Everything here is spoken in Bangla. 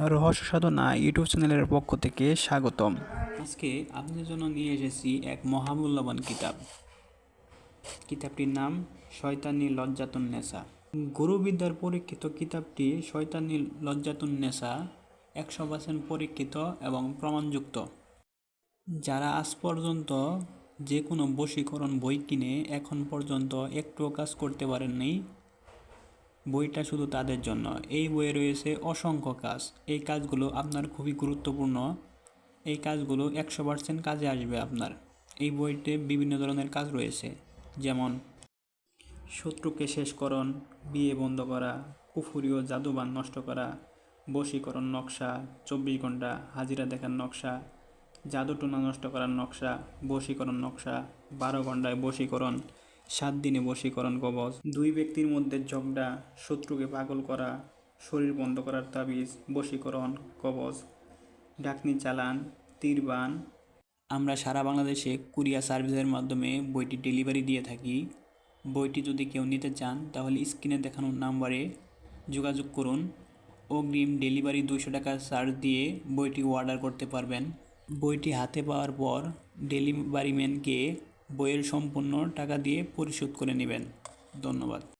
রহস্য সাধনা ইউটিউব চ্যানেলের পক্ষ থেকে স্বাগতম। আজকে আপনাদের জন্য নিয়ে এসেছি এক মহামূল্যবান কিতাব। কিতাবটির নাম শয়তানি লজ্জাতুন নেশা। গুরুবিদ্যার পরীক্ষিত কিতাবটি শয়তানি লজ্জাতুন নেশা, একশো পার্সেন্ট পরীক্ষিত এবং প্রমাণযুক্ত। যারা আজ পর্যন্ত যে কোনো বশীকরণ বই কিনে এখন পর্যন্ত একটুও কাজ করতে পারেননি বইটা শুধু তাদের জন্য। এই বইয়ে রয়েছে অসংখ্য কাজ। এই কাজগুলো আপনার খুবই গুরুত্বপূর্ণ। এই কাজগুলো একশো পার্সেন্ট কাজে আসবে আপনার। এই বইতে বিভিন্ন ধরনের কাজ রয়েছে। যেমন শত্রুকে শেষকরণ, বিয়ে বন্ধ করা কুফুরি ও জাদুবান নষ্ট করা, বশীকরণ নকশা, চব্বিশ ঘণ্টা হাজিরা দেখার নকশা, জাদুটোনা নষ্ট করার নকশা, বশীকরণ নকশা, বারো ঘন্টায় বশীকরণ সাত দিনে বশীকরণ কবচ, দুই ব্যক্তির মধ্যে ঝগড়া, শত্রুকে পাগল করা, শরীর বন্ধ করার তাবিজ, বশীকরণ কবচ, ডাকনি চালান তীরবান আমরা সারা বাংলাদেশে কুরিয়ার সার্ভিসের মাধ্যমে বইটি ডেলিভারি দিয়ে থাকি। বইটি যদি কেউ নিতে চান, তাহলে স্ক্রিনে দেখানো নাম্বারে যোগাযোগ করুন। অগ্রিম ডেলিভারি দুশো টাকা চার্জ দিয়ে বইটি অর্ডার করতে পারবেন। বইটি হাতে পাওয়ার পর ডেলিভারি ম্যানকে বইয়ের সম্পূর্ণ টাকা দিয়ে পরিশোধ করে নেবেন। ধন্যবাদ।